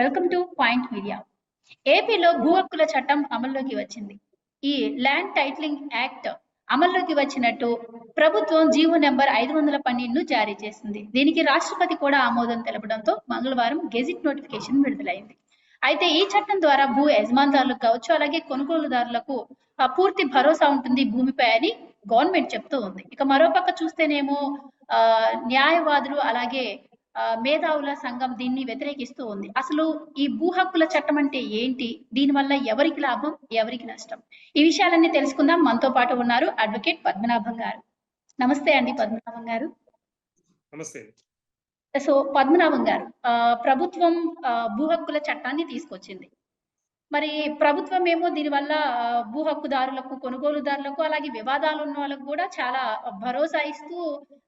Welcome to point media ఏపీలో భూ హక్కుల చట్టం అమల్లోకి వచ్చింది. ఈ ల్యాండ్ టైటిలింగ్ యాక్ట్ అమల్లోకి వచ్చినట్టు ప్రభుత్వం జీవో నెంబర్ ఐదు వందల పన్నెండును జారీ చేసింది. దీనికి రాష్ట్రపతి కూడా ఆమోదం తెలపడంతో మంగళవారం గెజిట్ నోటిఫికేషన్ విడుదలైంది. అయితే ఈ చట్టం ద్వారా భూ యజమానుదారులకు కావచ్చు అలాగే కొనుగోలుదారులకు పూర్తి భరోసా ఉంటుంది భూమిపై అని గవర్నమెంట్ చెప్తూ ఉంది. ఇక మరోపక్క చూస్తేనేమో ఆ, న్యాయవాదులు అలాగే మేధావుల సంఘం దీన్ని వ్యతిరేకిస్తూ ఉంది. అసలు ఈ భూ హక్కుల చట్టం అంటే ఏంటి? దీనివల్ల ఎవరికి లాభం? ఎవరికి నష్టం? ఈ విషయాలన్నీ తెలుసుకుందాం. మనతో పాటు ఉన్నారు అడ్వకేట్ పద్మనాభం గారు. నమస్తే అండి పద్మనాభం గారు. నమస్తే సో పద్మనాభం గారు ఆ, ప్రభుత్వం భూ హక్కుల చట్టాన్ని తీసుకొచ్చింది. మరి ప్రభుత్వం ఏమో దీనివల్ల భూ హక్కుదారులకు కొనుగోలుదారులకు అలాగే వివాదాలు ఉన్న వాళ్ళకు కూడా చాలా భరోసా ఇస్తూ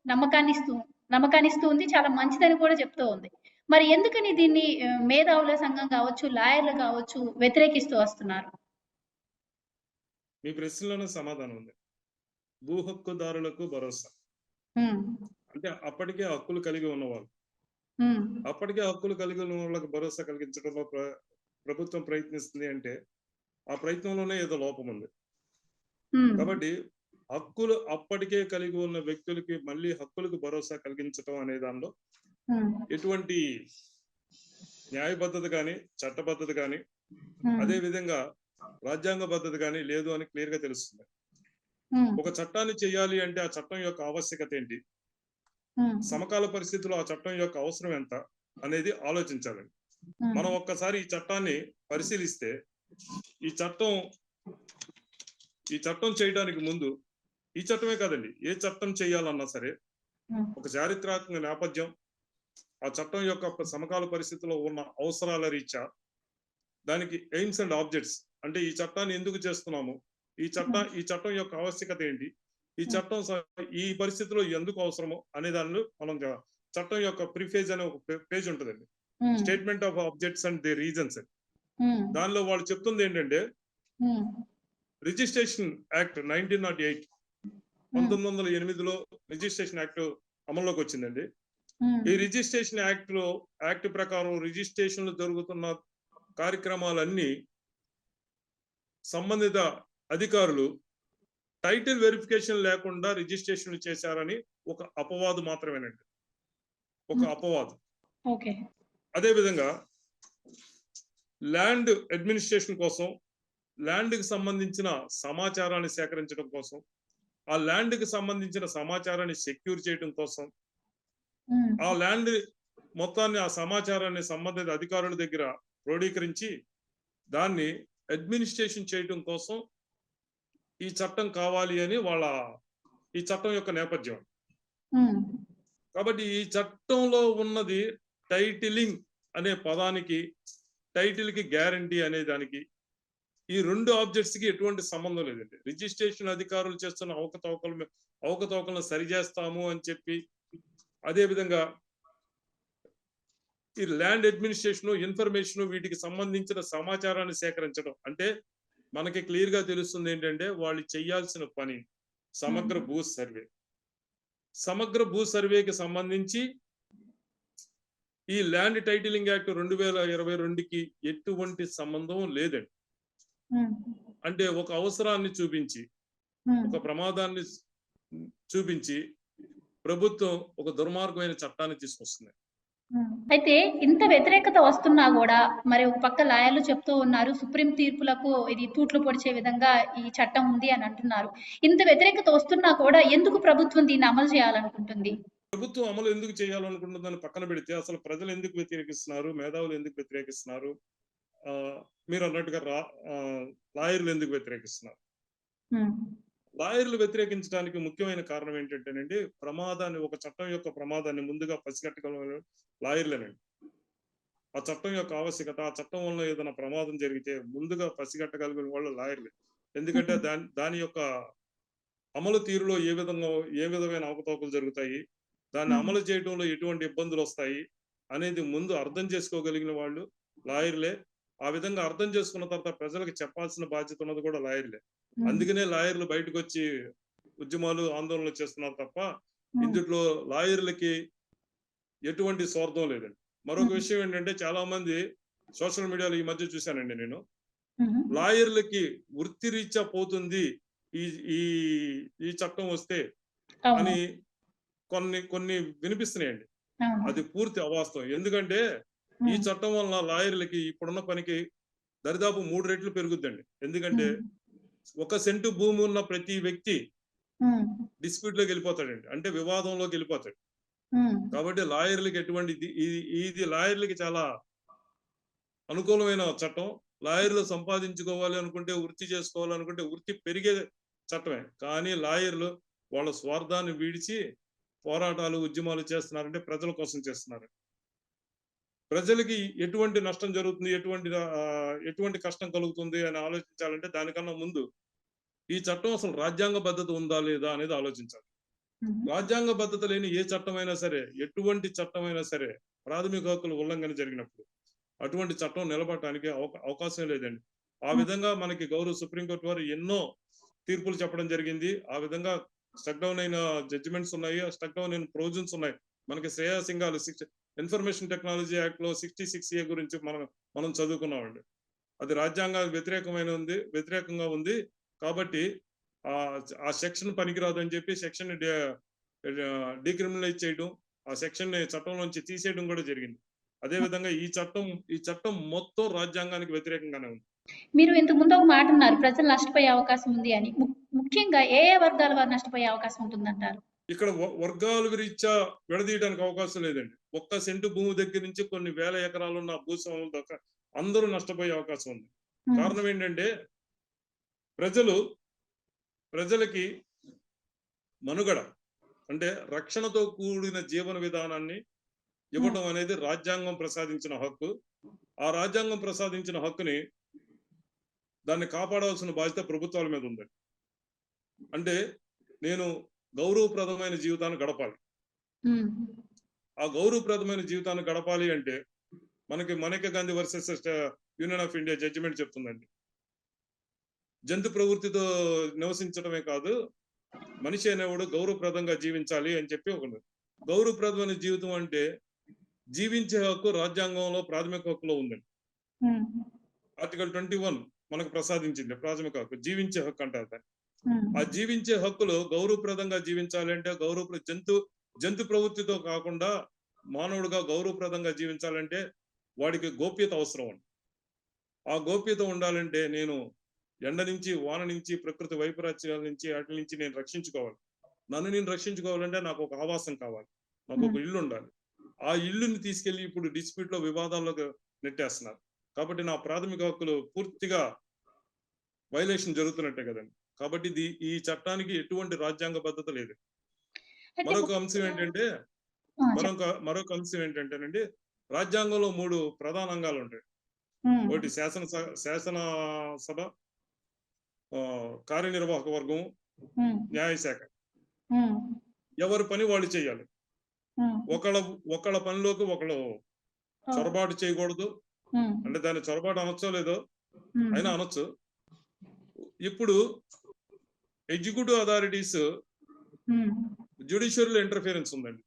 నమ్మకాన్ని ఇస్తూ నమ్మకాన్ని ఇస్తూ ఉంది చాలా మంచిదని కూడా చెప్తూ ఉంది. మరి ఎందుకని దీన్ని మేధావుల సంఘం కావచ్చు లాయర్లు కావచ్చు వ్యతిరేకిస్తూ వస్తున్నారు? మీ ప్రశ్నలోనే సమాధానం ఉంది. భూ హక్కుదారులకు భరోసా. అంటే అప్పటికే హక్కులు కలిగి ఉన్నవాళ్ళు. అప్పటికే హక్కులు కలిగి ఉన్న వాళ్ళకి భరోసా కలిగించడంలో ప్ర- ప్రభుత్వం ప్రయత్నిస్తుంది అంటే ఆ ప్రయత్నంలోనే ఏదో లోపం ఉంది. కాబట్టి హక్కులు అప్పటికే కలిగి ఉన్న వ్యక్తులకి మళ్ళీ హక్కులకు భరోసా కలిగించడం అనే దానిలో ఎటువంటి న్యాయబద్ధత కానీ చట్టబద్ధత కానీ అదే విధంగా రాజ్యాంగ పద్ధతి కానీ లేదు అని క్లియర్గా తెలుస్తుంది ఒక చట్టాన్ని చేయాలి అంటే ఆ చట్టం యొక్క ఆవశ్యకత ఏంటి? సమకాల పరిస్థితుల్లో ఆ చట్టం యొక్క అవసరం ఎంత అనేది ఆలోచించాలండి. ఉమ్, మనం ఒక్కసారి ఈ చట్టాన్ని పరిశీలిస్తే ఈ చట్టం ఈ చట్టం చేయడానికి ముందు ఈ చట్టమే కాదండి. ఏ చట్టం చేయాలన్నా సరే ఒక చారిత్రాత్మక నేపథ్యం ఆ చట్టం యొక్క సమకాల పరిస్థితుల్లో ఉన్న అవసరాల రీత్యా దానికి ఎయిమ్స్ అండ్ ఆబ్జెక్ట్స్ అంటే ఈ చట్టాన్ని ఎందుకు చేస్తున్నాము? ఈ చట్ట ఈ చట్టం యొక్క ఆవశ్యకత ఏంటి? ఈ చట్టం ఈ పరిస్థితిలో ఎందుకు అవసరమో అనే దానిలో మనం చట్టం యొక్క ప్రిఫేజ్ అనే ఒక పేజ్ ఉంటుందండి. Statement of objects and the reasons దానిలో వాళ్ళు చెప్తుంది ఏంటంటే registration act nineteen naught eight పంతొమ్మిది వందల ఎనిమిదిలో రిజిస్ట్రేషన్ యాక్ట్ అమల్లోకి వచ్చిందండి ఈ రిజిస్ట్రేషన్ యాక్ట్లో యాక్ట్ ప్రకారం రిజిస్ట్రేషన్లు జరుగుతున్న కార్యక్రమాలన్నీ సంబంధిత అధికారులు టైటిల్ వెరిఫికేషన్ లేకుండా రిజిస్ట్రేషన్లు చేశారని ఒక అపవాదు మాత్రమేనండి. ఒక. అపవాదు. అదే విధంగా ల్యాండ్ అడ్మినిస్ట్రేషన్ కోసం ల్యాండ్కి సంబంధించిన సమాచారాన్ని సేకరించడం కోసం ఆ ల్యాండ్కి సంబంధించిన సమాచారాన్ని సెక్యూర్ చేయడం కోసం ఆ ల్యాండ్ మొత్తాన్ని ఆ సమాచారాన్ని సంబంధిత అధికారుల దగ్గర క్రోడీకరించి దాన్ని అడ్మినిస్ట్రేషన్ చేయడం కోసం ఈ చట్టం కావాలి అని వాళ్ళ ఈ చట్టం యొక్క నేపథ్యం. కాబట్టి ఈ చట్టంలో ఉన్నది టైటిలింగ్ అనే పదానికి టైటిల్కి గ్యారంటీ అనే దానికి ఈ రెండు ఆబ్జెక్ట్స్కి ఎటువంటి సంబంధం లేదండి. రిజిస్ట్రేషన్ అధికారులు చేస్తున్న అవకతవకలు అవకతవకలను సరిచేస్తాము అని చెప్పి అదే విధంగా ఈ ల్యాండ్ అడ్మినిస్ట్రేషన్ ఇన్ఫర్మేషన్ వీటికి సంబంధించిన సమాచారాన్ని సేకరించడం. అంటే మనకి క్లియర్గా తెలుస్తుంది ఏంటంటే వాళ్ళు చేయాల్సిన పని సమగ్ర భూ సర్వే. సమగ్ర భూ సర్వేకి సంబంధించి ఈ ల్యాండ్ టైటిలింగ్ యాక్ట్ రెండు వేల ఇరవై రెండుకి ఎటువంటి సంబంధం లేదండి. అంటే ఒక అవసరాన్ని చూపించి ఉమ్. ఒక ప్రమాదాన్ని చూపించి ప్రభుత్వం ఒక దుర్మార్గమైన చట్టాన్ని తీసుకొస్తుంది. ఉమ్. అయితే ఇంత వ్యతిరేకత వస్తున్నా కూడా మరి ఒక పక్క లాయర్లు చెప్తూ ఉన్నారు సుప్రీం తీర్పులకు ఇది తూట్లు పొడిచే విధంగా ఈ చట్టం ఉంది అని అంటున్నారు. ఇంత వ్యతిరేకత వస్తున్నా కూడా ఎందుకు ప్రభుత్వం దీన్ని అమలు చేయాలనుకుంటుంది? ప్రభుత్వం అమలు ఎందుకు చేయాలనుకుంటుందని పక్కన పెడితే అసలు ప్రజలు ఎందుకు వ్యతిరేకిస్తున్నారు మేధావులు ఎందుకు వ్యతిరేకిస్తున్నారు? మీరు అన్నట్టుగా రా లాయర్లు ఎందుకు వ్యతిరేకిస్తున్నారు? లాయర్లు వ్యతిరేకించడానికి ముఖ్యమైన కారణం ఏంటంటేనండి ప్రమాదాన్ని ఒక చట్టం యొక్క ప్రమాదాన్ని ముందుగా పసిగట్టగల లాయర్లేనండి. ఆ చట్టం యొక్క ఆవశ్యకత ఆ చట్టం వల్ల ఏదైనా ప్రమాదం జరిగితే ముందుగా పసిగట్టగలిగిన వాళ్ళు లాయర్లే. ఎందుకంటే దాని దాని యొక్క అమలు తీరులో ఏ విధంగా ఏ విధమైన అవకతవకలు జరుగుతాయి దాన్ని. అమలు చేయడంలో ఎటువంటి ఇబ్బందులు వస్తాయి అనేది ముందు అర్థం చేసుకోగలిగిన వాళ్ళు లాయర్లే. ఆ విధంగా అర్థం చేసుకున్న తర్వాత ప్రజలకు చెప్పాల్సిన బాధ్యత ఉన్నది కూడా లాయర్లే. అందుకనే లాయర్లు బయటకు వచ్చి ఉద్యమాలు ఆందోళనలు చేస్తున్నారు తప్ప ఇందులో లాయర్లకి ఎటువంటి స్వార్థం లేదండి. మరొక. విషయం ఏంటంటే చాలా మంది సోషల్ మీడియాలో ఈ మధ్య చూశానండి నేను. లాయర్లకి వృత్తి రీత్యా పోతుంది ఈ ఈ ఈ చట్టం వస్తే అని కొన్ని కొన్ని వినిపిస్తున్నాయండి. అది పూర్తి అవాస్తవం. ఎందుకంటే ఈ చట్టం వల్ల లాయర్లకి ఇప్పుడున్న పనికి దరిదాపు మూడు రెట్లు పెరుగుద్దండి. ఎందుకంటే ఒక సెంటు భూమి ఉన్న ప్రతి వ్యక్తి డిస్ప్యూట్లోకి వెళ్ళిపోతాడండి. అంటే వివాదంలోకి వెళ్ళిపోతాడు. కాబట్టి లాయర్లకి ఎటువంటి ఇది లాయర్లకి చాలా అనుకూలమైన చట్టం. లాయర్లు సంపాదించుకోవాలి అనుకుంటే వృత్తి చేసుకోవాలి అనుకుంటే వృత్తి పెరిగే చట్టమే. కానీ లాయర్లు వాళ్ళ స్వార్థాన్ని వీడిచి పోరాటాలు ఉద్యమాలు చేస్తున్నారంటే ప్రజల కోసం చేస్తున్నారు. ప్రజలకి ఎటువంటి నష్టం జరుగుతుంది? ఎటువంటి ఎటువంటి కష్టం కలుగుతుంది అని ఆలోచించాలంటే దానికన్నా ముందు ఈ చట్టం అసలు రాజ్యాంగ పద్ధతి ఉందా లేదా అనేది ఆలోచించాలి. రాజ్యాంగ భద్రత లేని ఏ చట్టమైనా సరే ఎటువంటి చట్టమైనా సరే ప్రాథమిక హక్కుల ఉల్లంఘన జరిగినప్పుడు అటువంటి చట్టం నిలబడటానికి అవకా- అవకాశం లేదండి. ఆ. విధంగా మనకి గౌరవ సుప్రీంకోర్టు వారు ఎన్నో తీర్పులు చెప్పడం జరిగింది. ఆ విధంగా స్టక్ డౌన్ అయిన జడ్జిమెంట్స్ ఉన్నాయి. స్టక్ డౌన్ అయిన ప్రొవిజన్స్ ఉన్నాయి. మనకి Shreya Singhal six information technology యాక్ట్లో సిక్స్టీ సిక్స్ ఏ గురించి మనం మనం చదువుకున్నామండి అది రాజ్యాంగానికి వ్యతిరేకమైన ఉంది వ్యతిరేకంగా ఉంది. కాబట్టి ఆ ఆ సెక్షన్ పనికిరాదు అని చెప్పి సెక్షన్ డీక్రిమినలైజ్ చేయడం ఆ సెక్షన్ చట్టం చట్టంలోంచి తీసేయడం కూడా జరిగింది. అదే విధంగా ఈ చట్టం ఈ చట్టం మొత్తం రాజ్యాంగానికి వ్యతిరేకంగానే ఉంది. మీరు ఇంతకు ముందు ఒక మాట అన్నారు ప్రజలు నష్టపోయే అవకాశం ఉంది అని. ముఖ్యంగా ఏ ఏ వర్గాల వారు నష్టపోయే అవకాశం ఉంటుందంటారు? ఇక్కడ వర్గాల రీత్యా విడదీయడానికి అవకాశం లేదండి. ఒక్క సెంటు భూమి దగ్గర నుంచి కొన్ని వేల ఎకరాలు ఉన్న భూస్వాముల దాకా అందరూ నష్టపోయే అవకాశం ఉంది. కారణం ఏంటంటే ప్రజలు ప్రజలకి మనుగడ అంటే రక్షణతో కూడిన జీవన విధానాన్ని ఇవ్వడం అనేది రాజ్యాంగం ప్రసాదించిన హక్కు. ఆ రాజ్యాంగం ప్రసాదించిన హక్కుని దాన్ని కాపాడవలసిన బాధ్యత ప్రభుత్వాల మీద ఉంది అంటే నేను గౌరవప్రదమైన జీవితాన్ని గడపాలి. ఆ గౌరవప్రదమైన జీవితాన్ని గడపాలి అంటే మనకి మనక Gandhi versus union of India judgement చెప్తుందండి. జంతు ప్రవృత్తితో నివసించడమే కాదు మనిషి అనేవాడు గౌరవప్రదంగా జీవించాలి అని చెప్పి ఒక గౌరవప్రదమైన జీవితం అంటే జీవించే హక్కు రాజ్యాంగంలో ప్రాథమిక హక్కులో ఉందండి. ఆర్టికల్ ట్వంటీ వన్ మనకు ప్రసాదించింది ప్రాథమిక హక్కు జీవించే హక్కు అంటారు దాన్ని. ఆ జీవించే హక్కులు గౌరవప్రదంగా జీవించాలి అంటే గౌరవ జంతు జంతు ప్రవృత్తితో కాకుండా మానవుడిగా గౌరవప్రదంగా జీవించాలంటే వాడికి గోప్యత అవసరం అండి. ఆ గోప్యత ఉండాలంటే నేను ఎండ నుంచి వాన నుంచి ప్రకృతి వైపరీత్యాల నుంచి వాటి నుంచి నేను రక్షించుకోవాలి. నన్ను నేను రక్షించుకోవాలంటే నాకు ఒక ఆవాసం కావాలి. నాకు ఒక ఇల్లు ఉండాలి. ఆ ఇల్లుని తీసుకెళ్ళి ఇప్పుడు డిస్ప్యూట్లో వివాదాల్లోకి నెట్టేస్తున్నారు. కాబట్టి నా ప్రాథమిక హక్కులు పూర్తిగా వైలేషన్ జరుగుతున్నట్టే కదండి. కాబట్టి ఇది ఈ చట్టానికి ఎటువంటి రాజ్యాంగ భద్రత లేదు. మరొక అంశం ఏంటంటే. మరొక మరొక అంశం ఏంటంటేనండి రాజ్యాంగంలో మూడు ప్రధాన అంగాలు ఉంటాయి. ఒకటి శాసన శాసన సభ కార్యనిర్వాహక వర్గం న్యాయశాఖ. ఎవరి పని వాళ్ళు చేయాలి. ఒకళ్ళ ఒకళ్ళ పనిలోకి ఒకళ్ళు చొరబాటు చేయకూడదు. అంటే దాన్ని చొరబాటు అనొచ్చో లేదో అయినా అనొచ్చు. ఇప్పుడు ఎగ్జిక్యూటివ్ అథారిటీస్ జ్యుడిషియల్ ఇంటర్ఫియరెన్స్ ఉందండి.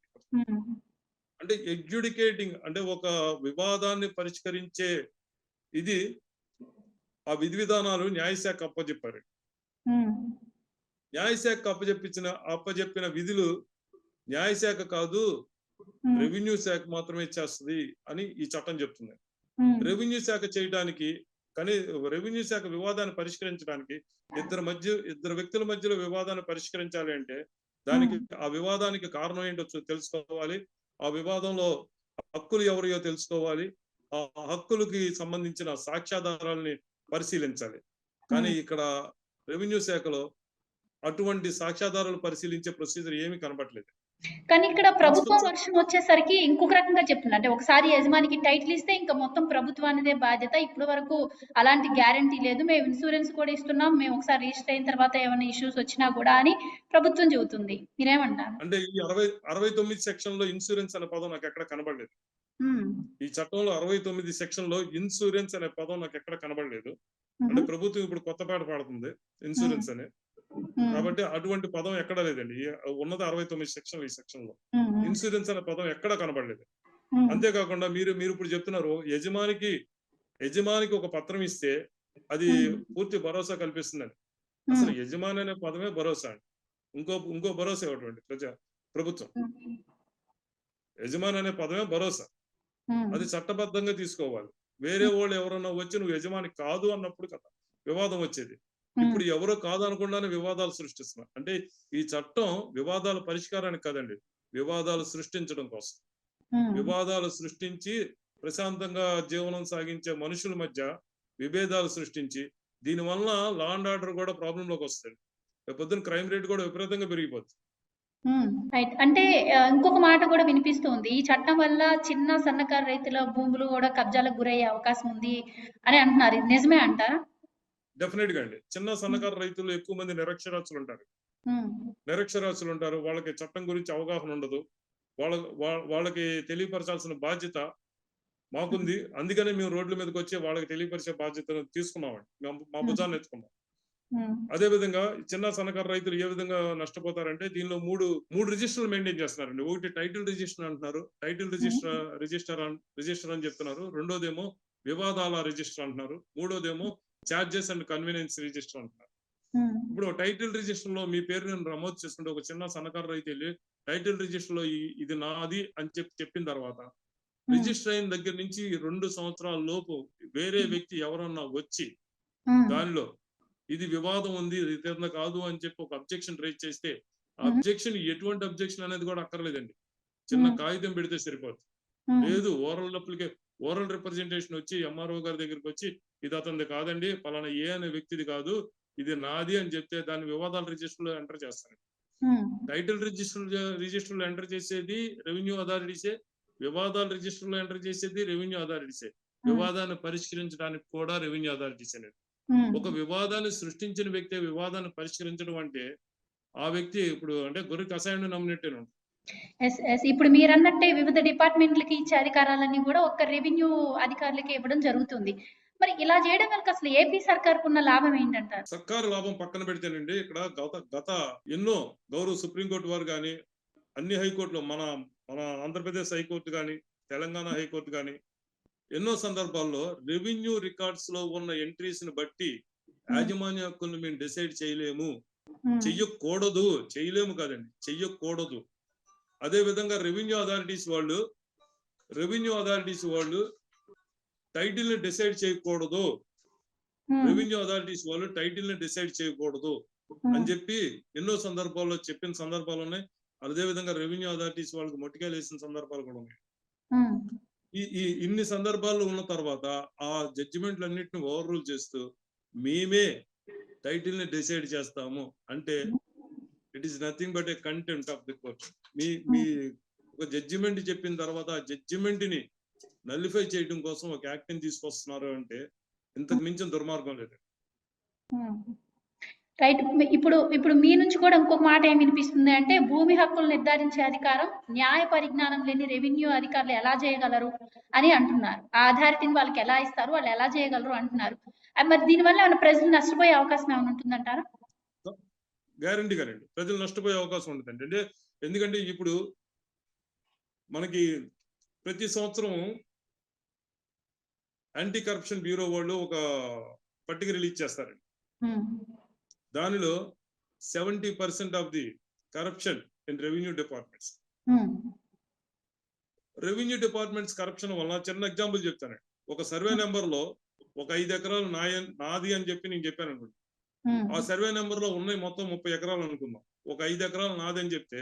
అంటే ఎడ్యుడికేటింగ్ అంటే ఒక వివాదాన్ని పరిష్కరించే ఇది ఆ విధి విధానాలు న్యాయశాఖ అప్పచెప్పారు ఉమ్, న్యాయశాఖ అప్పచెప్పించిన అప్పచెప్పిన విధులు న్యాయశాఖ కాదు రెవెన్యూ శాఖ మాత్రమే చేస్తుంది అని ఈ చట్టం చెప్తుంది. రెవెన్యూ శాఖ చేయడానికి కానీ రెవెన్యూ శాఖ వివాదాన్ని పరిష్కరించడానికి ఇద్దరు మధ్య ఇద్దరు వ్యక్తుల మధ్యలో వివాదాన్ని పరిష్కరించాలి అంటే దానికి ఆ వివాదానికి కారణం ఏంటో తెలుసుకోవాలి. ఆ వివాదంలో హక్కులు ఎవరియో తెలుసుకోవాలి. ఆ హక్కులకి సంబంధించిన సాక్ష్యాధారాలని పరిశీలించాలి. కానీ ఇక్కడ రెవెన్యూ శాఖలో అటువంటి సాక్ష్యాధారాలు పరిశీలించే ప్రొసీజర్ ఏమీ కనబడలేదు. కానీ ఇక్కడ ప్రభుత్వం వర్షం వచ్చేసరికి ఇంకొక రకంగా చెప్తున్నా. అంటే ఒకసారి యజమానికి టైటిల్ ఇస్తే ఇంకా మొత్తం ప్రభుత్వానిదే బాధ్యత. ఇప్పటి వరకు అలాంటి గ్యారంటీ లేదు. మేము ఇన్సూరెన్స్ కూడా ఇస్తున్నాం. మేము ఒకసారి రిజిస్టర్ అయిన తర్వాత ఏమైనా ఇష్యూస్ వచ్చినా కూడా అని ప్రభుత్వం చెబుతుంది. మీరేమంటారు? అంటే ఈ అరవై అరవై తొమ్మిది సెక్షన్లో ఇన్సూరెన్స్ అనే పదం నాకు ఎక్కడ కనబడలేదు. ఈ చట్టంలో అరవై తొమ్మిది సెక్షన్లో ఇన్సూరెన్స్ అనే పదం నాకు ఎక్కడ కనబడలేదు. అంటే ప్రభుత్వం ఇప్పుడు కొత్త పాట పాడుతుంది. ఇన్సూరెన్స్ అని. కాబట్టి అటువంటి పదం ఎక్కడ లేదండి. ఉన్నది అరవై తొమ్మిది సెక్షన్ ఈ సెక్షన్లో ఇన్సూరెన్స్ అనే పదం ఎక్కడ కనబడలేదు. అంతేకాకుండా మీరు మీరు ఇప్పుడు చెప్తున్నారు యజమానికి యజమానికి ఒక పత్రం ఇస్తే అది. పూర్తి భరోసా కల్పిస్తుందండి. అసలు యజమాని అనే పదమే భరోసా అండి. ఇంకో ఇంకో భరోసా ఇవ్వటువంటి ప్రజా ప్రభుత్వం. యజమాని అనే పదమే భరోసా. అది చట్టబద్ధంగా తీసుకోవాలి. వేరే వాళ్ళు ఎవరన్నా వచ్చి నువ్వు యజమాని కాదు అన్నప్పుడు కదా వివాదం వచ్చేది. ఇప్పుడు ఎవరో కాదు అనకుండానే వివాదాలు సృష్టిస్తున్నారు. అంటే ఈ చట్టం వివాదాల పరిష్కారానికి కాదండి. వివాదాలు సృష్టించడం కోసం. వివాదాలు సృష్టించి ప్రశాంతంగా జీవనం సాగించే మనుషుల మధ్య విభేదాలు సృష్టించి దీనివల్ల లా అండ్ ఆర్డర్ కూడా ప్రాబ్లం లోకి వస్తుంది రేపు పొద్దున క్రైమ్ రేట్ కూడా విపరీతంగా పెరిగిపోతుంది రైట్ అంటే ఇంకొక మాట కూడా వినిపిస్తుంది ఈ చట్టం వల్ల చిన్న సన్నకారు రైతుల భూములు కూడా కబ్జాలకు గురయ్యే అవకాశం ఉంది అని అంటున్నారు. నిజమే అంటారా? డెఫినెట్గా అండి. చిన్న సన్నకారు రైతులు ఎక్కువ మంది నిరక్షరాస్యులు ఉంటారు ఉమ్, నిరక్షరాస్యులు ఉంటారు వాళ్ళకి చట్టం గురించి అవగాహన ఉండదు. వాళ్ళ వాళ్ళకి తెలియపరచాల్సిన బాధ్యత మాకుంది. అందుకనే మేము రోడ్ల మీదకి వచ్చి వాళ్ళకి తెలియపరిచే బాధ్యతను తీసుకున్నామండి. మేము మా భుజాన్ని ఎత్తుకున్నాం. అదే విధంగా చిన్న సన్నకారు రైతులు ఏ విధంగా నష్టపోతారంటే దీనిలో మూడు మూడు రిజిస్టర్లు మెయింటైన్ చేస్తున్నారండి. ఒకటి టైటిల్ రిజిస్టర్ అంటున్నారు. టైటిల్ రిజిస్టర్ రిజిస్టర్ రిజిస్టర్ అని చెప్తున్నారు. రెండోదేమో వివాదాల రిజిస్టర్ అంటున్నారు. మూడోదేమో చార్జెస్ అండ్ కన్వీనియన్స్ రిజిస్టర్ అంటున్నారు. ఉమ్, ఇప్పుడు టైటిల్ రిజిస్టర్లో మీ పేరు నేను నమోదు చేసుకుంటే ఒక చిన్న సన్నకారు రైతు వెళ్ళి టైటిల్ రిజిస్టర్లో ఇది నాది అని చెప్పి చెప్పిన తర్వాత రిజిస్టర్ అయిన దగ్గర నుంచి రెండు సంవత్సరాల లోపు వేరే వ్యక్తి ఎవరన్నా వచ్చి దానిలో ఇది వివాదం ఉంది ఇది కాదు అని చెప్పి ఒక అబ్జెక్షన్ రైజ్ చేస్తే. అబ్జెక్షన్ ఎటువంటి అబ్జెక్షన్ అనేది కూడా అక్కర్లేదండి. చిన్న. కాగితం పెడితే సరిపోతుంది ఉమ్, లేదు ఓరల్ అప్లికే ఓరల్ రిప్రజెంటేషన్ వచ్చి ఎంఆర్ఓ గారి దగ్గరికి వచ్చి ఇది అతనిది కాదండి పలానా ఏ అనే వ్యక్తిది కాదు ఇది నాది అని చెప్తే దాన్ని వివాదాల రిజిస్టర్లో ఎంటర్ చేస్తారు. ఉమ్, టైటిల్ రిజిస్టర్ రిజిస్టర్లో ఎంటర్ చేసేది రెవెన్యూ అథారిటీసే వివాదాల రిజిస్టర్లో ఎంటర్ చేసేది రెవెన్యూ అథారిటీసే. వివాదాన్ని పరిష్కరించడానికి కూడా రెవెన్యూ అథారిటీసే ఉమ్, ఒక వివాదాన్ని సృష్టించిన వ్యక్తి వివాదాన్ని పరిష్కరించడం అంటే ఆ వ్యక్తి ఇప్పుడు అంటే గొర్రె కషాయాన్ని నమ్మినట్టేను ఎస్ ఎస్. ఇప్పుడు మీరు అన్నట్టే వివిధ డిపార్ట్మెంట్లకి ఇచ్చే అధికారాలన్నీ కూడా ఒక్క రెవెన్యూ అధికారులకి ఇవ్వడం జరుగుతుంది. మరి ఇలా చేయడం వల్ల అసలు ఏపీ సర్కార్కు ఉన్న లాభం ఏంటంటారు? సర్కారు లాభం పక్కన పెడితేనండి ఇక్కడ గత గత ఎన్నో గౌరవ సుప్రీంకోర్టు వారు కానీ అన్ని హైకోర్టులు మన మన ఆంధ్రప్రదేశ్ హైకోర్టు కానీ తెలంగాణ హైకోర్టు కానీ ఎన్నో సందర్భాల్లో రెవెన్యూ రికార్డ్స్లో ఉన్న ఎంట్రీస్ని బట్టి యాజమాన్య హక్కులను మేము డిసైడ్ చేయలేము. చెయ్యకూడదు చేయలేము కాదండి చెయ్యకూడదు. అదే విధంగా రెవెన్యూ అథారిటీస్ వాళ్ళు రెవెన్యూ అథారిటీస్ వాళ్ళు టైటిల్ని డిసైడ్ చేయకూడదు. రెవెన్యూ అథారిటీస్ వాళ్ళు టైటిల్ని డిసైడ్ చేయకూడదు ఉమ్, అని చెప్పి ఎన్నో సందర్భాల్లో చెప్పిన సందర్భాలు ఉన్నాయి. అదే విధంగా రెవెన్యూ అథారిటీస్ వాళ్ళకి మొట్టికాయలు వేసిన సందర్భాలు కూడా ఉన్నాయి. ఈ ఈ ఇన్ని సందర్భాల్లో ఉన్న తర్వాత ఆ జడ్జిమెంట్లు అన్నిటిని ఓవర్ రూల్ చేస్తూ మేమే టైటిల్ని డిసైడ్ చేస్తాము అంటే it is nothing but a content of the court మీ మీ ఒక జడ్జిమెంట్ చెప్పిన తర్వాత ఆ జడ్జిమెంట్ని నల్లిఫై చేయడం కోసం ఒక యాక్ట్ని తీసుకొస్తున్నారు అంటే ఇంతకు మించిన దుర్మార్గం లేదు. రైట్ ఇప్పుడు ఇప్పుడు మీ నుంచి కూడా ఇంకొక మాట ఏం వినిపిస్తుంది అంటే భూమి హక్కులు నిర్ధారించే అధికారం న్యాయ పరిజ్ఞానం లేని రెవెన్యూ అధికారులు ఎలా చేయగలరు అని అంటున్నారు. ఆ అథారిటీని వాళ్ళకి ఎలా ఇస్తారు వాళ్ళు ఎలా చేయగలరు అంటున్నారు. మరి దీనివల్ల ఏమైనా ప్రజలు నష్టపోయే అవకాశం ఏమైనా ఉంటుందంటారా? గ్యారంటీ గానండి ప్రజలు నష్టపోయే అవకాశం ఉంటుంది అంటే ఎందుకంటే ఇప్పుడు మనకి ప్రతి సంవత్సరం యాంటీ కరప్షన్ బ్యూరో వాళ్ళు ఒక పట్టిక రిలీజ్ చేస్తారండి. దానిలో seventy percent of the corruption in revenue departments revenue departments corruption వల్ల చిన్న ఎగ్జాంపుల్ చెప్తానండి. ఒక సర్వే నెంబర్లో ఒక ఐదు ఎకరాలు నాయ నాది అని చెప్పి నేను చెప్పాను అనుకోండి. ఆ సర్వే నెంబర్లో ఉన్నాయి మొత్తం ముప్పై ఎకరాలు అనుకుందాం. ఒక ఐదు ఎకరాలు నాది అని చెప్తే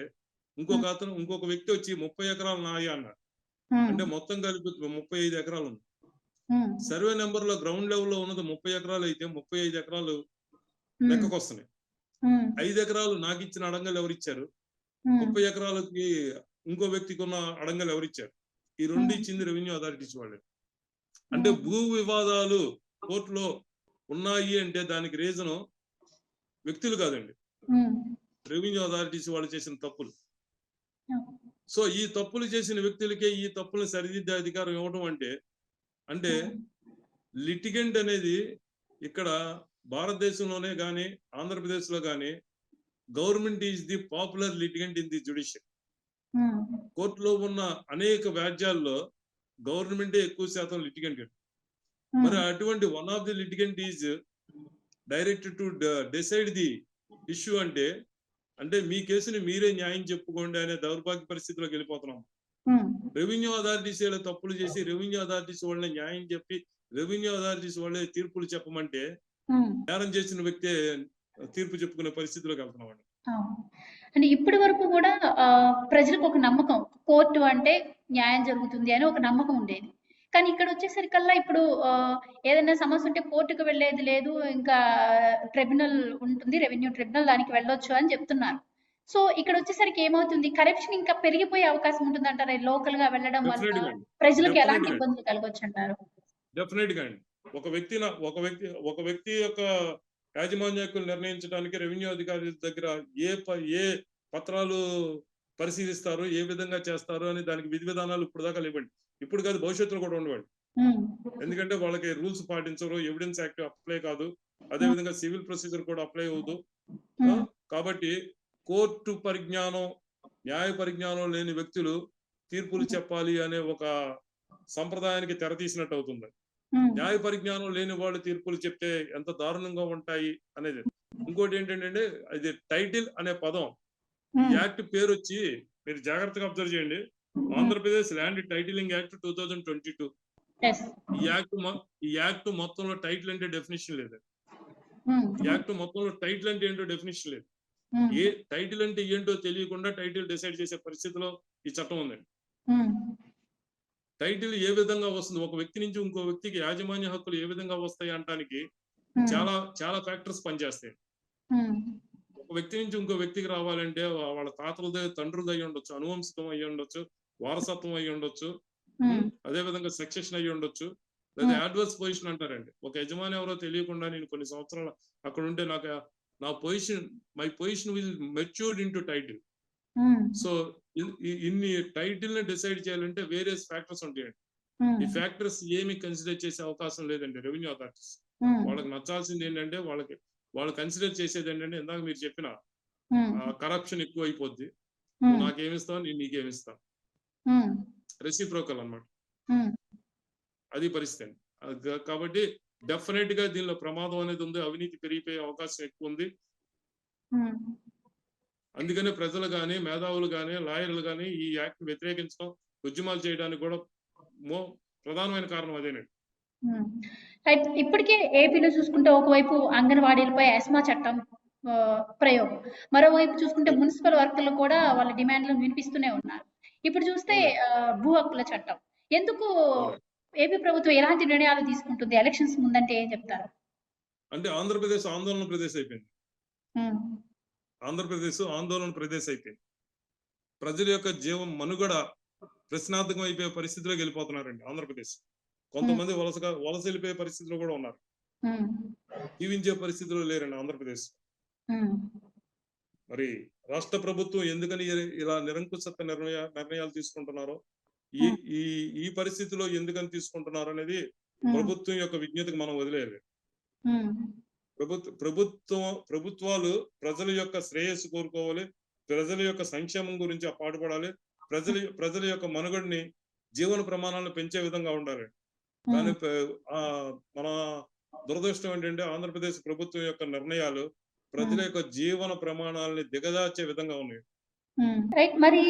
ఇంకొక అతను ఇంకొక వ్యక్తి వచ్చి ముప్పై ఎకరాలు నాయి అన్నాడు. అంటే మొత్తం కలిపి ముప్పై ఐదు ఎకరాలు ఉంది. సర్వే నెంబర్లో గ్రౌండ్ లెవెల్లో ఉన్నది ముప్పై ఎకరాలు అయితే ముప్పై ఐదు ఎకరాలు లెక్కకు వస్తున్నాయి. ఐదు ఎకరాలు నాకు ఇచ్చిన అడంగలు ఎవరిచ్చారు ముప్పై ఎకరాలకి ఇంకో వ్యక్తికి ఉన్న అడంగలు ఎవరిచ్చారు ఈ రెండు. ఇచ్చింది రెవెన్యూ అథారిటీస్ వాళ్ళే. అంటే భూ వివాదాలు కోర్టులో ఉన్నాయి అంటే దానికి రీజన్ వ్యక్తులు కాదండి. రెవెన్యూ అథారిటీస్ వాళ్ళు చేసిన తప్పులు. సో ఈ తప్పులు చేసిన వ్యక్తులకే ఈ తప్పులను సరిదిద్దే అధికారం ఇవ్వడం అంటే అంటే లిటిగెంట్ అనేది ఇక్కడ భారతదేశంలోనే కానీ ఆంధ్రప్రదేశ్లో కానీ government is the popular litigant in the judicial um, కోర్టులో ఉన్న అనేక వ్యాజ్యాల్లో గవర్నమెంటే ఎక్కువ శాతం లిటిగెంట్ మరి అటువంటి one of the litigant is direct to decide the issue అంటే అంటే మీ కేసుని మీరే న్యాయం చెప్పుకోండి అనే దౌర్భాగ్య పరిస్థితిలోకి వెళ్ళిపోతున్నాం రెవెన్యూ అథారిటీస్ వీళ్ళ తప్పులు చేసి రెవెన్యూ అథారిటీస్ వాళ్ళని న్యాయం చెప్పి రెవెన్యూ అథారిటీస్ వాళ్ళే తీర్పులు చెప్పమంటే. నేరం చేసిన వ్యక్తే తీర్పు చెప్పుకునే పరిస్థితిలోకి వెళ్తున్నాం అండి. అంటే ఇప్పటి వరకు కూడా ప్రజలకు ఒక నమ్మకం కోర్టు అంటే న్యాయం జరుగుతుంది అని ఒక నమ్మకం ఉండేది కానీ ఇక్కడ వచ్చేసరికల్లా ఇప్పుడు ఏదైనా సమస్య ఉంటే కోర్టుకు వెళ్ళేది లేదు ఇంకా ట్రిబ్యునల్ ఉంటుంది రెవెన్యూ ట్రిబ్యునల్ దానికి వెళ్ళొచ్చు అని చెప్తున్నారు. సో ఇక్కడ వచ్చేసరికి ఏమవుతుంది? కరప్షన్ ఇంకా పెరిగిపోయే అవకాశం ఉంటుంది అంటారా లోకల్గా వెళ్ళడం వల్ల ప్రజలకు ఎలాంటి. ఇబ్బందులు కలగొచ్చు అంటారు డెఫినెట్గా ఒక వ్యక్తి ఒక వ్యక్తి ఒక వ్యక్తి యొక్క యాజమాన్య హక్కులు నిర్ణయించడానికి రెవెన్యూ అధికారి దగ్గర ఏ ప- ఏ పత్రాలు పరిశీలిస్తారు ఏ విధంగా చేస్తారు అని దానికి విధి విధానాలు ఇప్పుడు దాకా లేవండి. ఇప్పుడు కాదు భవిష్యత్తులో కూడా ఉండవండి. ఎందుకంటే వాళ్ళకి రూల్స్ పాటించరు ఎవిడెన్స్ యాక్ట్ అప్లై కాదు. అదే విధంగా సివిల్ ప్రొసీజర్ కూడా అప్లై ఉమ్, కాబట్టి కోర్టు పరిజ్ఞానం న్యాయ పరిజ్ఞానం లేని వ్యక్తులు తీర్పులు చెప్పాలి అనే ఒక సంప్రదాయానికి తెరతీసినట్టు అవుతుంది. ఉమ్, న్యాయ పరిజ్ఞానం లేని వాళ్ళు తీర్పులు చెప్తే ఎంత దారుణంగా ఉంటాయి అనేది. ఇంకోటి ఏంటంటే అది టైటిల్ అనే పదం. యాక్ట్ పేరు వచ్చి మీరు జాగ్రత్తగా అబ్జర్వ్ చేయండి. Andhra Pradesh land titling act two thousand twenty two ఈ యాక్ట్ ఈ యాక్ట్ మొత్తంలో టైటిల్ అంటే డెఫినేషన్ లేదు. ఈ యాక్ట్ మొత్తంలో టైటిల్ అంటే ఏంటో డెఫినేషన్ లేదు. ఉమ్, ఏ టైటిల్ అంటే ఏంటో తెలియకుండా టైటిల్ డిసైడ్ చేసే పరిస్థితిలో ఈ చట్టం ఉందండి. టైటిల్ ఏ విధంగా వస్తుంది? ఒక వ్యక్తి నుంచి ఇంకో వ్యక్తికి యాజమాన్య హక్కులు ఏ విధంగా వస్తాయి అనడానికి చాలా చాలా ఫ్యాక్టర్స్ పనిచేస్తాయి. ఒక వ్యక్తి నుంచి ఇంకో వ్యక్తికి రావాలంటే వాళ్ళ తాతలదే తండ్రులది అయి ఉండొచ్చు అనువంశికం అయి ఉండొచ్చు వారసత్వం అయి ఉండొచ్చు. అదే విధంగా సక్సెషన్ అయి ఉండొచ్చు. లేదా. అడ్వర్స్ పొజిషన్ అంటారండి. ఒక యజమాని ఎవరో తెలియకుండా నేను కొన్ని సంవత్సరాలు అక్కడ ఉంటే నాకు నా position my position will matured into title so ఇన్ని టైటిల్ని డిసైడ్ చేయాలంటే వేరియస్ ఫ్యాక్టర్స్ ఉంటాయండి. ఈ ఫ్యాక్టర్స్ ఏమి కన్సిడర్ చేసే అవకాశం లేదండి రెవెన్యూ అథారిటీస్ వాళ్ళకి నచ్చాల్సింది ఏంటంటే వాళ్ళకి వాళ్ళు కన్సిడర్ చేసేది ఏంటంటే ఇందాక మీరు చెప్పిన కరప్షన్ ఎక్కువ అయిపోద్ది నాకేమిస్తావు నేను నీకేమిస్తా ఉమ్, రెసిప్రోకల్ అన్నమాట. ఉమ్, అది పరిస్థితి. కాబట్టి డెఫినెట్గా దీనిలో ప్రమాదం అనేది ఉంది. అవినీతి పెరిగిపోయే అవకాశం ఎక్కువ ఉంది. అందుకనే ప్రజలు కానీ మేధావులు కానీ లాయర్లు కానీ ఈ యాక్ట్ వ్యతిరేకించడం ఉద్యమాలు చేయడానికి కూడా మో ప్రధానమైన కారణం అదేనండి. రైట్. ఇప్పటికే ఏపీలో చూసుకుంటే ఒకవైపు అంగన్వాడీలపై ఎస్మా చట్టం ప్రయోగం. మరోవైపు చూసుకుంటే మున్సిపల్ వర్కర్లు కూడా వాళ్ళ డిమాండ్లను వినిపిస్తూనే ఉన్నారు. ఇప్పుడు చూస్తే భూ హక్కుల చట్టం. ఎందుకు ఏపీ ప్రభుత్వం ఎలాంటి నిర్ణయాలు తీసుకుంటుంది? ఎలక్షన్స్ ముందంటే ఏం చెప్తారు? అంటే ఆంధ్రప్రదేశ్ ఆందోళన ప్రదేశ్ అయిపోయింది. ఆంధ్రప్రదేశ్ ఆందోళన ప్రదేశ్ అయిపోయింది. ప్రజల యొక్క జీవం మనుగడ ప్రశ్నార్థకం అయిపోయే పరిస్థితిలోకి వెళ్ళిపోతున్నారండి ఆంధ్రప్రదేశ్. కొంతమంది వలసగా వలస వెళ్ళిపోయే పరిస్థితిలో కూడా ఉన్నారు. జీవించే పరిస్థితిలో లేరండి ఆంధ్రప్రదేశ్. మరి రాష్ట్ర ప్రభుత్వం ఎందుకని ఇలా నిరంకుశత్వ నిర్ణయ నిర్ణయాలు తీసుకుంటున్నారో? ఈ ఈ ఈ పరిస్థితిలో ఎందుకని తీసుకుంటున్నారు అనేది ప్రభుత్వం యొక్క విజ్ఞతకు మనం వదిలేయాలి ఉమ్, ప్రభుత్వ ప్రభుత్వం ప్రభుత్వాలు ప్రజల యొక్క శ్రేయస్సు కోరుకోవాలి ప్రజల యొక్క సంక్షేమం గురించి పాటుపడాలి ప్రజల ప్రజల యొక్క మనుగడని జీవన ప్రమాణాలను పెంచే విధంగా ఉండాలి. కానీ మన దురదృష్టం ఏంటంటే ఆంధ్రప్రదేశ్ ప్రభుత్వం యొక్క నిర్ణయాలు ప్రజల యొక్క జీవన ప్రమాణాలని దిగజార్చే విధంగా ఉన్నాయి. రైట్. మరి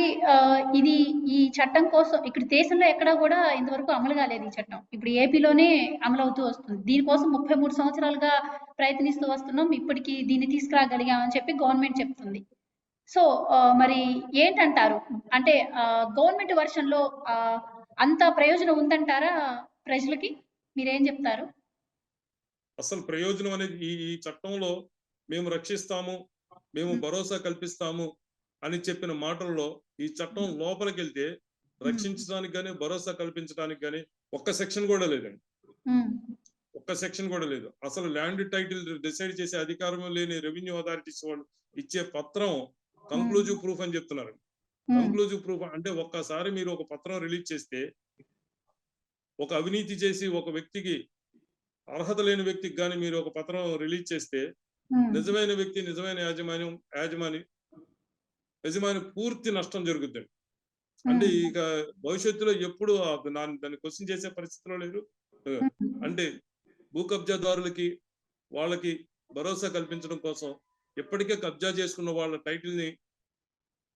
ఇది ఈ చట్టం కోసం ఇక్కడ దేశంలో ఎక్కడా కూడా ఇంతవరకు అమలు కాలేదు ఈ చట్టం. ఇప్పుడు ఏపీలోనే అమలు అవుతూ వస్తుంది. దీనికోసం ముప్పై మూడు సంవత్సరాలుగా ప్రయత్నిస్తూ వస్తున్నాం. ఇప్పటికి దీన్ని తీసుకురాగలిగామని చెప్పి గవర్నమెంట్ చెప్తుంది. సో మరి ఏంటంటారు? అంటే గవర్నమెంట్ వర్షన్లో అంత ప్రయోజనం ఉందంటారా ప్రజలకి? మీరేం చెప్తారు? అసలు ప్రయోజనం అనేది ఈ చట్టంలో మేము రక్షిస్తాము మేము భరోసా కల్పిస్తాము అని చెప్పిన మాటల్లో ఈ చట్టం లోపలికి వెళ్తే రక్షించడానికి కానీ భరోసా కల్పించడానికి కానీ ఒక్క సెక్షన్ కూడా లేదండి. ఒక్క సెక్షన్ కూడా లేదు. అసలు ల్యాండ్ టైటిల్ డిసైడ్ చేసే అధికారం లేని రెవెన్యూ అథారిటీస్ వాళ్ళు ఇచ్చే పత్రం కంక్లూజివ్ ప్రూఫ్ అని చెప్తున్నారు కంక్లూజివ్ ప్రూఫ్ అంటే ఒక్కసారి మీరు ఒక పత్రం రిలీజ్ చేస్తే ఒక అవినీతి చేసి ఒక వ్యక్తికి అర్హత లేని వ్యక్తికి కానీ మీరు ఒక పత్రం రిలీజ్ చేస్తే నిజమైన వ్యక్తి నిజమైన యాజమాన్యం యాజమాని యజమాని పూర్తి నష్టం జరుగుతుంది అంటే ఉమ్, ఇక భవిష్యత్తులో ఎప్పుడు దాన్ని క్వశ్చన్ చేసే పరిస్థితిలో లేరు. అంటే భూ కబ్జాదారులకి వాళ్ళకి భరోసా కల్పించడం కోసం ఇప్పటికే కబ్జా చేసుకున్న వాళ్ళ టైటిల్ని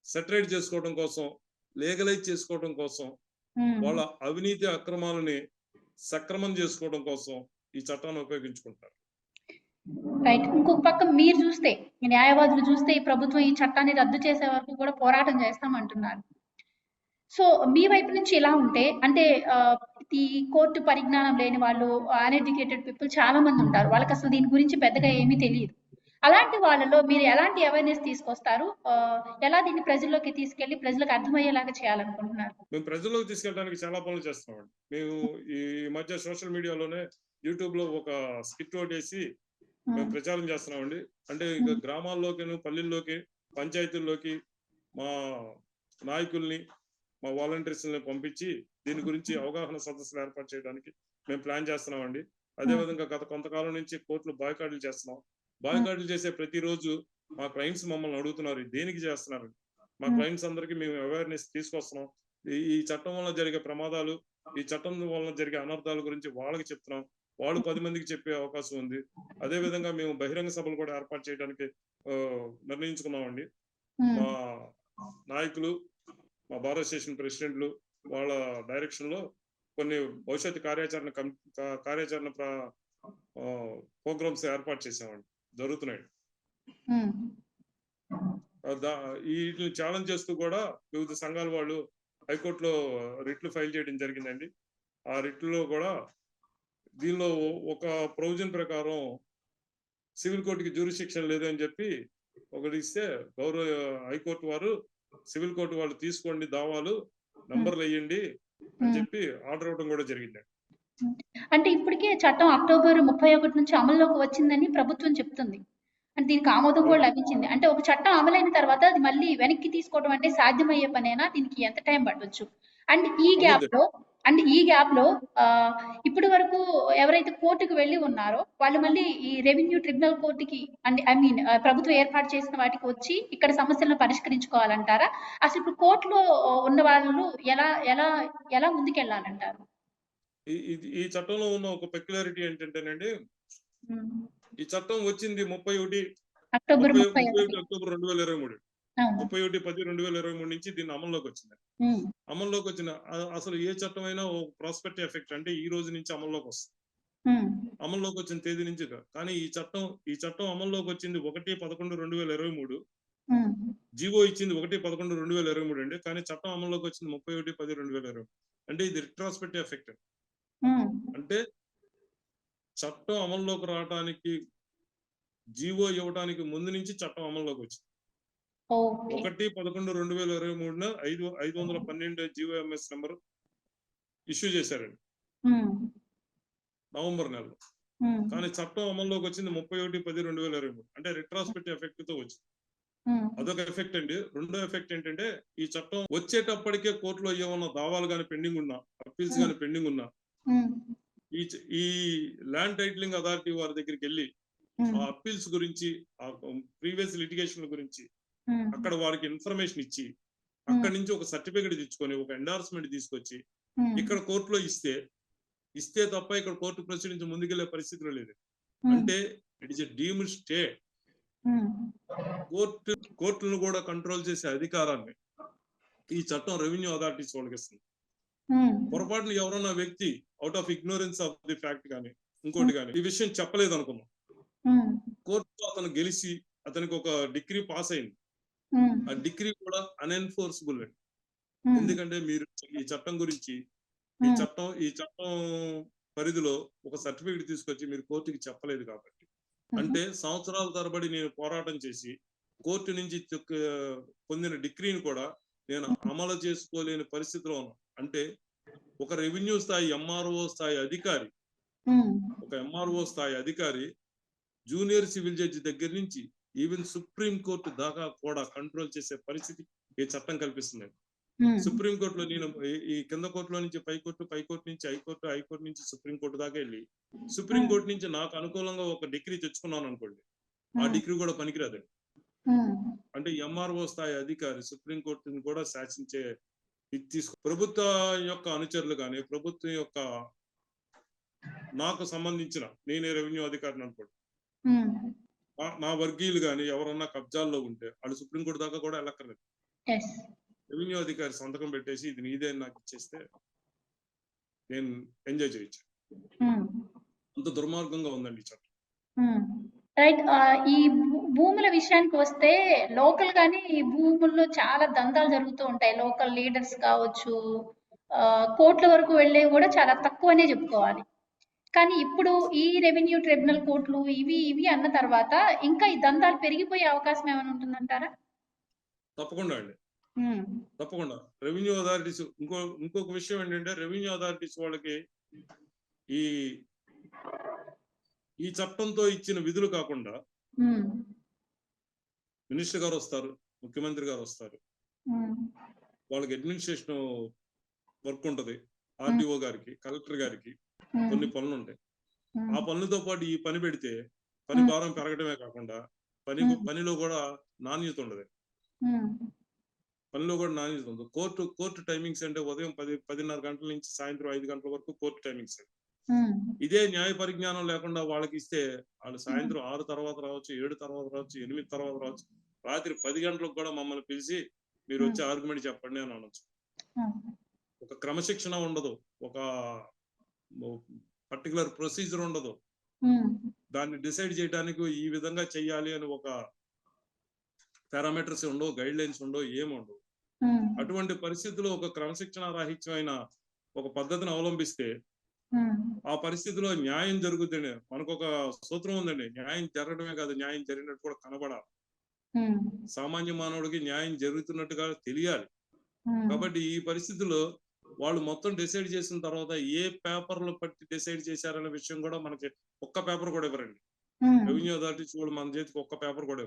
సెటరేట్ చేసుకోవడం కోసం లీగలైజ్ చేసుకోవడం కోసం. వాళ్ళ అవినీతి అక్రమాలని సక్రమం చేసుకోవడం కోసం ఈ చట్టాన్ని ఉపయోగించుకుంటారు. రైట్ ఇంకొక పక్క మీరు చూస్తే ఈ న్యాయవాదులు చూస్తే ఈ ప్రభుత్వం ఈ చట్టాన్ని రద్దు చేసే వరకు కూడా పోరాటం చేస్తామంటున్నారు. సో మీ వైపు నుంచి ఇలా ఉంటే అంటే ఈ కోర్టు పరిజ్ఞానం లేని వాళ్ళు అన్ఎడ్యుకేటెడ్ పీపుల్ చాలా మంది ఉంటారు. వాళ్ళకి అసలు దీని గురించి పెద్దగా ఏమీ తెలియదు. అలాంటి వాళ్ళలో మీరు ఎలాంటి అవేర్నెస్ తీసుకొస్తారు? ఎలా దీన్ని ప్రజల్లోకి తీసుకెళ్ళి ప్రజలకు అర్థమయ్యేలాగా చేయాలనుకుంటున్నారు? మేము ప్రజల్లోకి తీసుకెళ్ళడానికి చాలా పనులు చేస్తామండి. మేము ఈ మధ్య సోషల్ మీడియాలోనే యూట్యూబ్లో ఒక స్కిట్ వేసి మేము ప్రచారం చేస్తున్నామండి. అంటే ఇక. గ్రామాల్లోకి పల్లెల్లోకి పంచాయతీల్లోకి మా నాయకుల్ని మా వాలంటీర్స్ని పంపించి దీని గురించి అవగాహన సదస్సులు ఏర్పాటు చేయడానికి మేము ప్లాన్ చేస్తున్నామండి. అదే మ్మ్. విధంగా గత కొంతకాలం నుంచి కోర్టులు బాయ్కాట్లు చేస్తున్నాం. బాయ్కాట్లు చేసే ప్రతిరోజు మా క్లయింట్స్ మమ్మల్ని అడుగుతున్నారు. "ఇది దేనికి చేస్తున్నారు మా. క్లయింట్స్ అందరికీ మేము అవేర్నెస్ తీసుకొస్తున్నాం. ఈ ఈ చట్టం వల్ల జరిగే ప్రమాదాలు ఈ చట్టం వల్ల జరిగే అనర్థాల గురించి వాళ్ళకి చెప్తున్నాం. వాళ్ళు పది మందికి చెప్పే అవకాశం ఉంది. అదే విధంగా మేము బహిరంగ సభలు కూడా ఏర్పాటు చేయడానికి నిర్ణయించుకున్నామండి. మా నాయకులు మా భారత స్టేషన్ ప్రెసిడెంట్లు వాళ్ళ డైరెక్షన్లో కొన్ని భవిష్యత్తు కార్యాచరణ కార్యాచరణ ప్రోగ్రామ్స్ ఏర్పాటు చేసామండి జరుగుతున్నాయి. వీటిని ఛాలెంజ్ చేస్తూ కూడా వివిధ సంఘాల వాళ్ళు హైకోర్టులో రిట్లు ఫైల్ చేయడం జరిగిందండి. ఆ రిట్లో కూడా దీనిలో ఒక ప్రొవిజన్ ప్రకారం సివిల్ కోర్టుకి జ్యూరిస్డిక్షన్ లేదని చెప్పి ఒకటి ఇస్తే గౌరవ హైకోర్టు వారు సివిల్ కోర్టు వాళ్ళు తీసుకోండి దావాలు నంబర్లు వేయండి అని. చెప్పి ఆర్డర్ ఇవ్వడం కూడా జరిగింది. అంటే ఇప్పటికే చట్టం అక్టోబర్ ముప్పై ఒకటి నుంచి అమల్లోకి వచ్చిందని ప్రభుత్వం చెప్తుంది. అంటే దీనికి ఆమోదం కూడా లభించింది. అంటే ఒక చట్టం అమలైన తర్వాత అది మళ్ళీ వెనక్కి తీసుకోవడం అంటే సాధ్యమయ్యే పనేనా? దీనికి ఎంత టైం పట్టొచ్చు? అండ్ ఈ గ్యాప్లో అండ్ ఈ గ్యాప్లో ఇప్పటి వరకు ఎవరైతే కోర్టుకు వెళ్ళి ఉన్నారో వాళ్ళు మళ్ళీ ఈ రెవెన్యూ ట్రిబ్యునల్ కోర్టుకి అండ్ ఐ మీన్ ప్రభుత్వం ఏర్పాటు చేసిన వాటికి వచ్చి ఇక్కడ సమస్యలను పరిష్కరించుకోవాలంటారా? అసలు ఇప్పుడు కోర్టులో ఉన్న వాళ్ళు ఎలా ఎలా ఎలా ముందుకెళ్ళాలంటారు? ఈ- చట్టంలో ఉన్న ఒక పెక్యులారిటీ ఏంటంటేనండి. ఈ చట్టం వచ్చింది ముప్పై ఒకటి. అక్టోబర్ రెండు వేల ఇరవై మూడు. ముప్పై ఒకటి పది రెండు వేల ఇరవై మూడు నుంచి దీన్ని అమల్లోకి వచ్చింది అమల్లోకి వచ్చిన అసలు ఏ చట్టం అయినా ఓ ప్రాస్పెక్ట్ ఎఫెక్ట్ అంటే ఈ రోజు నుంచి అమల్లోకి వస్తుంది. అమల్లోకి వచ్చిన తేదీ నుంచి. కానీ ఈ చట్టం ఈ చట్టం అమల్లోకి వచ్చింది ఒకటి పదకొండు రెండు వేల ఇరవై మూడు. జీవో ఇచ్చింది ఒకటి పదకొండు రెండు వేల ఇరవై మూడు అండి. కానీ చట్టం అమల్లోకి వచ్చింది ముప్పై ఒకటి పది రెండు వేల ఇరవై. అంటే ఇది రిట్రాస్పెక్టివ్ ఎఫెక్ట్ అంటే చట్టం అమల్లోకి రావడానికి జీవో ఇవ్వడానికి ముందు నుంచి చట్టం అమల్లోకి వచ్చింది. ఒకటి పదకొండు రెండు వేల ఇరవై మూడున ఐదు ఐదు వందల పన్నెండు జీవోఎంఎస్ నెంబర్ ఇష్యూ చేశారండి. నవంబర్ నెలలో. కానీ చట్టం అమల్లోకి వచ్చింది ముప్పై ఒకటి పది రెండు వేల ఇరవై మూడు. అంటే రిట్రాస్పెక్టివ్ ఎఫెక్ట్తో వచ్చింది. అదొక ఎఫెక్ట్ అండి. రెండో ఎఫెక్ట్ ఏంటంటే ఈ చట్టం వచ్చేటప్పటికే కోర్టులో ఏమన్నా దావాలు కానీ పెండింగ్ ఉన్నా అప్పీల్స్ కానీ పెండింగ్ ఉన్నా ఈ ఈ ల్యాండ్ టైటిలింగ్ అథారిటీ వారి దగ్గరికి వెళ్ళి ఆ అప్పీల్స్ గురించి ఆ ప్రీవియస్ లిటిగేషన్ గురించి అక్కడ వారికి ఇన్ఫర్మేషన్ ఇచ్చి అక్కడి నుంచి ఒక సర్టిఫికెట్ తెచ్చుకొని ఒక ఎండార్స్మెంట్ తీసుకొచ్చి ఇక్కడ కోర్టులో ఇస్తే ఇస్తే తప్ప ఇక్కడ కోర్టు ప్రొసీడింగ్స్ ముందుకెళ్ళే పరిస్థితిలో లేదు. అంటే it is a deemed stay court కోర్టులను కూడా కంట్రోల్ చేసే అధికారాన్ని ఈ చట్టం రెవెన్యూ అథారిటీస్ వాళ్ళకి ఇస్తుంది పొరపాటున ఎవరన్నా వ్యక్తి out of ignorance of the fact కానీ ఇంకోటి కానీ ఈ విషయం చెప్పలేదు అనుకున్నాం ఉమ్, కోర్టులో అతను గెలిచి అతనికి ఒక డిగ్రీ పాస్ అయింది. ఆ డిగ్రీ కూడా అన్ఎన్ఫోర్సబుల్ అండి. ఉమ్, ఎందుకంటే మీరు ఈ చట్టం గురించి ఈ ఉమ్, చట్టం ఈ చట్టం పరిధిలో ఒక సర్టిఫికేట్ తీసుకొచ్చి మీరు కోర్టుకి చెప్పలేదు కాబట్టి. అంటే సంవత్సరాల తరబడి నేను పోరాటం చేసి కోర్టు నుంచి పొందిన డిగ్రీని కూడా నేను అమలు చేసుకోలేని పరిస్థితిలో ఉన్నా. అంటే ఒక రెవెన్యూ స్థాయి ఎంఆర్ఓ స్థాయి అధికారి ఒక ఎంఆర్ఓ స్థాయి అధికారి జూనియర్ సివిల్ జడ్జి దగ్గర నుంచి ఈవెన్ సుప్రీం కోర్టు దాకా కూడా కంట్రోల్ చేసే పరిస్థితి ఈ చట్టం కల్పిస్తుంది సుప్రీం కోర్టులో నేను ఈ- కింద కోర్టులో నుంచి పై కోర్టు పై కోర్టు నుంచి హైకోర్టు హైకోర్టు నుంచి సుప్రీం కోర్టు దాకా వెళ్ళి సుప్రీం కోర్టు నుంచి నాకు అనుకూలంగా ఒక డిగ్రీ తెచ్చుకున్నాను అనుకోండి. ఆ ఉమ్, డిగ్రీ కూడా పనికిరాదు ఉమ్, అంటే ఎంఆర్ఓ స్థాయి అధికారి సుప్రీం కోర్టుని కూడా శాసించే తీసుకు ప్రభుత్వ యొక్క అనుచరులు కానీ ప్రభుత్వం యొక్క నాకు సంబంధించిన నేనే రెవెన్యూ అధికారిని అనుకోండి. నా- వర్గీయులు కానీ ఎవరన్నా కబ్జాల్లో ఉంటే వాళ్ళు సుప్రీంకోర్టు దాకా కూడా వెళ్ళక్కర్లేదు. రెవెన్యూ అధికారి సంతకం పెట్టేసి ఇది నీదే నాకు ఇచ్చేస్తే నేను ఎంజాయ్ చేయొచ్చు. ఉమ్, అంత దుర్మార్గంగా ఉందండి చట్టం. రైట్ ఆ, ఈ భూముల విషయానికి వస్తే లోకల్ గానీ ఈ భూముల్లో చాలా దందాలు జరుగుతూ ఉంటాయి. లోకల్ లీడర్స్ కావచ్చు కోర్టుల వరకు వెళ్ళేవి కూడా చాలా తక్కువనే చెప్పుకోవాలి. కానీ ఇప్పుడు ఈ రెవెన్యూ ట్రిబ్యునల్ కోర్టులు ఇవి ఇవి అన్న తర్వాత ఇంకా ఈ దందాలు పెరిగిపోయే అవకాశం ఏమైనా ఉంటుందంటారా? తప్పకుండా అండి. తప్పకుండా. రెవెన్యూ అథారిటీస్ ఇంకో ఇంకొక విషయం ఏంటంటే రెవెన్యూ అథారిటీస్ వాళ్ళకి ఈ ఈ చట్టంతో ఇచ్చిన విధులు కాకుండా మినిస్టర్ గారు వస్తారు ముఖ్యమంత్రి గారు వస్తారు. వాళ్ళకి అడ్మినిస్ట్రేషన్ వర్క్ ఉంటది ఆర్డీఓ గారికి కలెక్టర్ గారికి. కొన్ని పనులు ఉంటాయి ఆ పనులతో పాటు ఈ పని పెడితే పని. భారం పెరగడమే కాకుండా పని. పనిలో కూడా నాణ్యత ఉండదు. పనిలో కూడా నాణ్యత ఉండదు. కోర్టు కోర్టు టైమింగ్స్ అంటే ఉదయం పది పదిన్నర గంటల నుంచి సాయంత్రం ఐదు గంటల వరకు కోర్టు టైమింగ్స్. ఇదే న్యాయ పరిజ్ఞానం లేకుండా వాళ్ళకి ఇస్తే వాళ్ళు సాయంత్రం ఆరు తర్వాత రావచ్చు ఏడు తర్వాత రావచ్చు ఎనిమిది తర్వాత రావచ్చు రాత్రి పది గంటలకు కూడా మమ్మల్ని పిలిచి మీరు వచ్చి ఆర్గ్యుమెంట్ చెప్పండి అని అనొచ్చు. ఒక క్రమశిక్షణ ఉండదు. ఒక పర్టికులర్ ప్రొసీజర్ ఉండదు. దాన్ని డిసైడ్ చేయడానికి ఈ విధంగా చెయ్యాలి అని ఒక పారామీటర్స్ ఉండవు గైడ్ లైన్స్ ఉండవు ఏమి ఉండవు. ఉమ్, అటువంటి పరిస్థితుల్లో ఒక క్రమశిక్షణ రాహిత్యమైన ఒక పద్ధతిని అవలంబిస్తే ఆ పరిస్థితిలో న్యాయం జరుగుతుంది మనకు ఒక సూత్రం ఉందండి న్యాయం జరగడమే కాదు న్యాయం జరిగినట్టు కూడా కనబడాలి. సామాన్య మానవుడికి న్యాయం జరుగుతున్నట్టుగా తెలియాలి. కాబట్టి ఈ పరిస్థితుల్లో వాళ్ళు మొత్తం డిసైడ్ చేసిన తర్వాత ఏ పేపర్లు పట్టి డిసైడ్ చేశారనే విషయం కూడా మనకి ఒక్క పేపర్ కూడా ఇవ్వరండి. రెవెన్యూ అథారిటీస్ వాళ్ళు మన చేతికి ఒక్క పేపర్ కూడా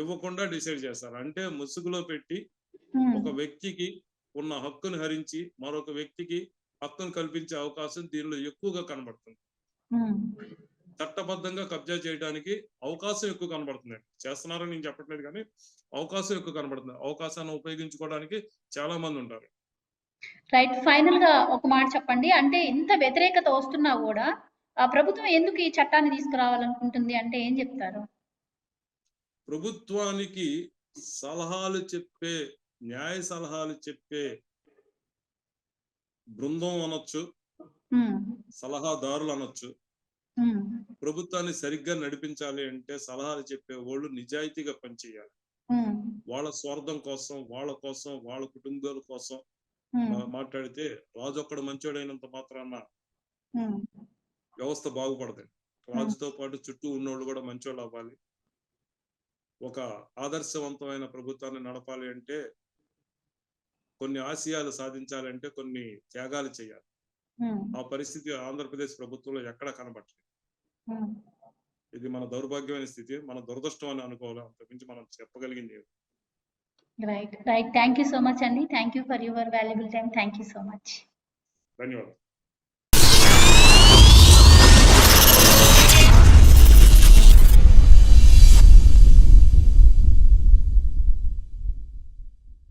ఇవ్వకుండా డిసైడ్ చేస్తారు. అంటే ముసుగులో పెట్టి ఒక వ్యక్తికి ఉన్న హక్కును హరించి మరొక వ్యక్తికి హక్కును కల్పించే అవకాశం దీనిలో ఎక్కువగా కనబడుతుంది. చట్టబద్ధంగా కబ్జా చేయడానికి అవకాశం ఎక్కువ కనబడుతుంది చేస్తున్నారని నేను చెప్పట్లేదు కానీ అవకాశం ఎక్కువ కనబడుతుంది. అవకాశాన్ని ఉపయోగించుకోవడానికి చాలా మంది ఉంటారు. రైట్ ఫైనల్గా ఒక మాట చెప్పండి. అంటే ఇంత వ్యతిరేకత వస్తున్నా కూడా ఆ ప్రభుత్వం ఎందుకు ఈ చట్టాన్ని తీసుకురావాలనుకుంటుంది అంటే ఏం చెప్తారు? ప్రభుత్వానికి సలహాలు చెప్పే న్యాయ సలహాలు చెప్పే బృందం అనొచ్చు సలహాదారులు అనొచ్చు. ప్రభుత్వాన్ని సరిగ్గా నడిపించాలి అంటే సలహాలు చెప్పే వాళ్ళు నిజాయితీగా పనిచేయాలి. వాళ్ళ స్వార్థం కోసం వాళ్ళ కోసం వాళ్ళ కుటుంబాల కోసం మాట్లాడితే రాజు ఒక్కడు మంచోడైనంత మాత్రాన వ్యవస్థ బాగుపడదు. రాజుతో పాటు చుట్టూ ఉన్నోళ్ళు కూడా మంచోళ్ళు అవ్వాలి ఒక ఆదర్శవంతమైన ప్రభుత్వాన్ని నడపాలి అంటే కొన్ని ఆశయాలు సాధించాలంటే కొన్ని త్యాగాలు చేయాలి. ఆ పరిస్థితి ఆంధ్రప్రదేశ్ ప్రభుత్వంలో ఎక్కడ కనబట్టలేదు. ఇది మన దౌర్భాగ్యమైన స్థితి మన దురదృష్టం అని అనుకోవాలి అంతకుమించి మనం చెప్పగలిగింది right right. Thank you so much andy. Thank you for your valuable time. Thank you so much. धन्यवाद